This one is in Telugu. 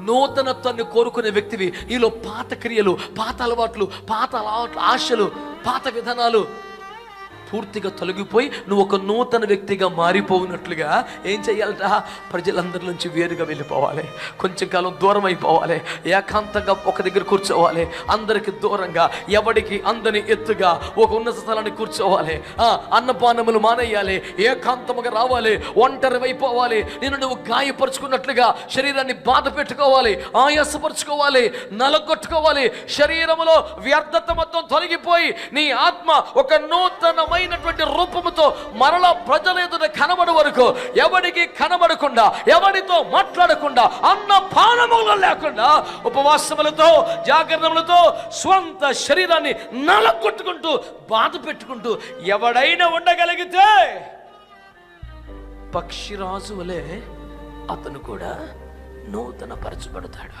నూతనత్వాన్ని కోరుకునే వ్యక్తివి. ఈలో పాత క్రియలు పాత అలవాట్లు పాత అలవాట్లు ఆశలు పాత విధానాలు పూర్తిగా తొలగిపోయి నువ్వు ఒక నూతన వ్యక్తిగా మారిపోయినట్లుగా ఏం చేయాలట ప్రజలందరి నుంచి వేరుగా వెళ్ళిపోవాలి. కొంచెం కాలం దూరం అయిపోవాలి ఏకాంతంగా ఒక దగ్గర కూర్చోవాలి. అందరికి దూరంగా ఎవడికి అందని ఎత్తుగా ఒక ఉన్నత స్థలాన్ని కూర్చోవాలి. ఆ అన్నపానములు మానేయాలి. ఏకాంతముగా రావాలి. ఒంటరి అయిపోవాలి. నేను నువ్వు గాయపరుచుకున్నట్లుగా శరీరాన్ని బాధ పెట్టుకోవాలి. ఆయాసపరుచుకోవాలి. నలగొట్టుకోవాలి. శరీరములో వ్యర్థత మొత్తం తొలగిపోయి నీ ఆత్మ ఒక నూతనమైనటువంటి రూపముతో మరలా ప్రజల ఎదుట కనబడు వరకు ఎవరికి కనబడకుండా ఎవరితో మాట్లాడకుండా అన్న పానములు లేకుండా ఉపవాసములతో జాగ్రత్తలతో స్వంత శరీరాన్ని నలగొట్టుకుంటూ బాధ పెట్టుకుంటూ ఎవడైనా ఉండగలిగితే పక్షిరాజు వలె అతను కూడా నూతన పరచబడతాడు